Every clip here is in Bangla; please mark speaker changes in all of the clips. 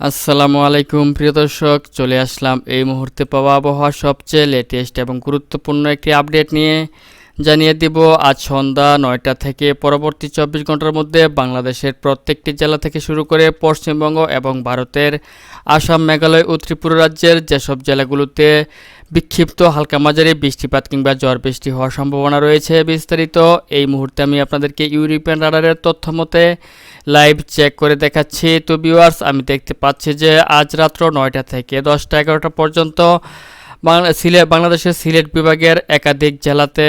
Speaker 1: আসসালামু আলাইকুম, প্রিয় দর্শক। চলে আসলাম এই মুহূর্তে পাওয়া আবহাওয়া সবচেয়ে লেটেস্ট এবং গুরুত্বপূর্ণ একটি আপডেট নিয়ে। জানিয়ে দিব, আজ সন্ধ্যা নয়টা থেকে পরবর্তী চব্বিশ ঘণ্টার মধ্যে বাংলাদেশের প্রত্যেকটি জেলা থেকে শুরু করে পশ্চিমবঙ্গ এবং ভারতের আসাম, মেঘালয় ও ত্রিপুরা রাজ্যের যেসব জেলাগুলোতে বিক্ষিপ্ত হালকা মাঝারি বৃষ্টিপাত কিংবা ঝড় বৃষ্টি হওয়ার সম্ভাবনা রয়েছে বিস্তারিত, এই মুহূর্তে আমি আপনাদেরকে ইউরোপিয়ান রাডারের তথ্য মতে লাইভ চেক করে দেখাচ্ছি। তো ভিউয়ার্স আমি দেখতে পাচ্ছি যে আজ রাত্র নয়টা থেকে দশটা এগারোটা পর্যন্ত সিলেট, বাংলাদেশের সিলেট বিভাগের একাধিক জেলাতে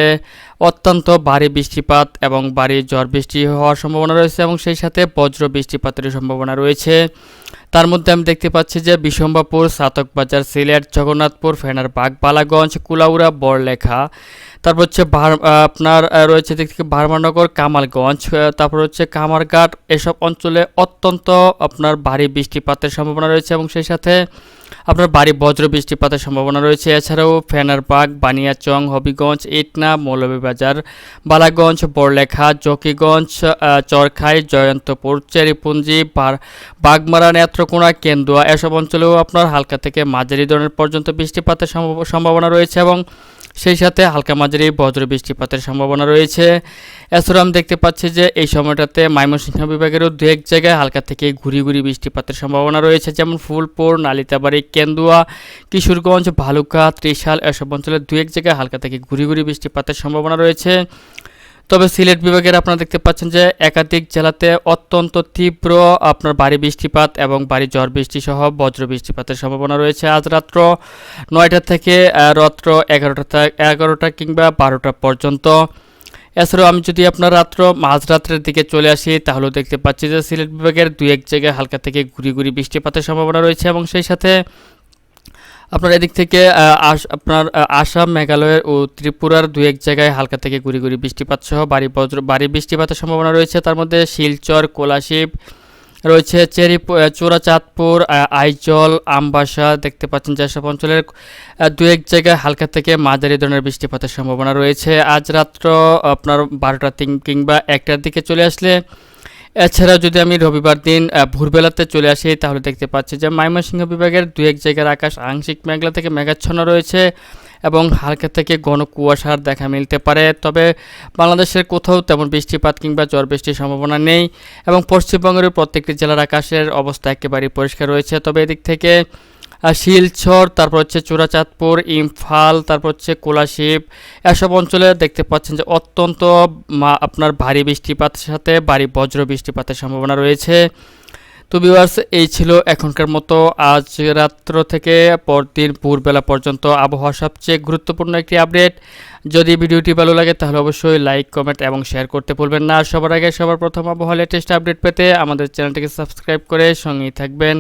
Speaker 1: অত্যন্ত ভারী বৃষ্টিপাত এবং ভারী ঝড় বৃষ্টি হওয়ার সম্ভাবনা রয়েছে এবং সেই সাথে বজ্র বৃষ্টিপাতের সম্ভাবনা রয়েছে। তার মধ্যে আমি দেখতে পাচ্ছি যে বিশম্বাপুর সাতকবাজার, সিলেট, জগন্নাথপুর, ফেনারবাগ, বালাগঞ্জ, কুলাউড়া, বড়লেখা। তারপর হচ্ছে আপনার রয়েছে থেকে ভারমানগর, কামালগঞ্জ তারপর হচ্ছে কামারঘাট, এসব অঞ্চলে অত্যন্ত আপনার ভারী বৃষ্টিপাতের সম্ভাবনা রয়েছে এবং সেই সাথে আপনার বাড়ি বজ্র বৃষ্টিপাতের সম্ভাবনা রয়েছে। এছাড়াও ফেনারবাগ, বানিয়াচং, হবিগঞ্জ, ইটনা, মৌলভীবাজার, বালাগঞ্জ, বড়লেখা, জকিগঞ্জ চরখাই, জয়ন্তপুর, চেরিপুঞ্জি বাগমারা নেত্রকোনা কেন্দুয়া এসব অঞ্চলেও আপনার হালকা থেকে মাঝারি ধরনের পর্যন্ত বৃষ্টিপাতের সম্ভাব- সম্ভাবনা রয়েছে এবং সেই সাথে হালকা মাঝারি বজ্র বৃষ্টিপাতের সম্ভাবনা রয়েছে। এছাড়াও আমি দেখতে পাচ্ছি যে এই সময়টাতে ময়মনসিংহ বিভাগেরও দু এক জায়গায় হালকা থেকে ঘুরি ঘুরি বৃষ্টিপাতের সম্ভাবনা রয়েছে, যেমন ফুলপুর, নালিতাবাড়ি, কেন্দুয়া, কিশোরগঞ্জ, ভালুকা, ত্রিশাল এসব অঞ্চলে দু এক জায়গায় হালকা থেকে ঘুরি ঘুরি বৃষ্টিপাতের সম্ভাবনা রয়েছে। তবে সিলেট বিভাগের আপনারা দেখতে পাচ্ছেন যে একাধিক জেলাতে অত্যন্ত তীব্র আপনার ভারী বৃষ্টিপাত এবং ভারী ঝড় বৃষ্টি সহ বজ্র বৃষ্টিপাতের সম্ভাবনা রয়েছে। আজ রাত্র নয়টা থেকে রাত্র এগারোটা এগারোটা কিংবা বারোটা পর্যন্ত। এছাড়াও আমি যদি আপনার রাত্র মাঝরাত্রের দিকে চলে আসি, তাহলেও দেখতে পাচ্ছি যে সিলেট বিভাগের দুই এক জায়গায় হালকা থেকে ঘুরি ঘুরি বৃষ্টিপাতের সম্ভাবনা রয়েছে এবং সেই সাথে আপনার এদিক থেকে আপনার আসাম, মেঘালয়ের ও ত্রিপুরার দু এক জায়গায় হালকা থেকে গুড়ি গুড়ি বৃষ্টিপাত সহ বাড়ি বজ্র বাড়ি বৃষ্টিপাতের সম্ভাবনা রয়েছে। তার মধ্যে শিলচর, কোলাশিব রয়েছে চেরি চোরাচাঁদপুর আইজল, আমবাসা দেখতে পাচ্ছেন যেসব অঞ্চলের দু এক জায়গায় হালকা থেকে মাঝারি ধরনের বৃষ্টিপাতের সম্ভাবনা রয়েছে। আজ রাত্র আপনার বারোটা কিংবা একটার দিকে চলে আসলে এছাড়া যদি আমি রবিবার দিন ভোরবেলাতে চলে আসি, তাহলে দেখতে পাচ্ছি যে ময়মনসিংহ বিভাগের দু এক জায়গার আকাশ আংশিক মেঘলা থেকে মেঘাচ্ছন্ন রয়েছে এবং হালকা থেকে ঘন কুয়াশার দেখা মিলতে পারে। তবে বাংলাদেশের কোথাও তেমন বৃষ্টিপাত কিংবা জ্বর বৃষ্টির সম্ভাবনা নেই এবং পশ্চিমবঙ্গের প্রত্যেকটি জেলার আকাশের অবস্থা একেবারেই পরিষ্কার রয়েছে। তবে এদিক থেকে শিলচর, তারপর হচ্ছে চূড়াচাঁদপুর, ইমফাল, তারপর হচ্ছে কোলাশিব। এসব অঞ্চলে দেখতে পাচ্ছেন যে অত্যন্ত আপনার ভারী বৃষ্টিপাতের সাথে, ভারী বজ্র বৃষ্টিপাতের সম্ভাবনা রয়েছে। তো ভিউয়ার্স এই ছিল এখনকার মতো। আজ রাত্র থেকে পরদিন ভোরবেলা পর্যন্ত আবহাওয়া সবচেয়ে গুরুত্বপূর্ণ একটি আপডেট। যদি ভিডিওটি ভালো লাগে, তাহলে অবশ্যই লাইক কমেন্ট এবং শেয়ার করতে ভুলবেন না। সবার আগে সবার প্রথম আবহাওয়া লেটেস্ট আপডেট পেতে আমাদের চ্যানেলটিকে সাবস্ক্রাইব করে সঙ্গেই থাকবেন।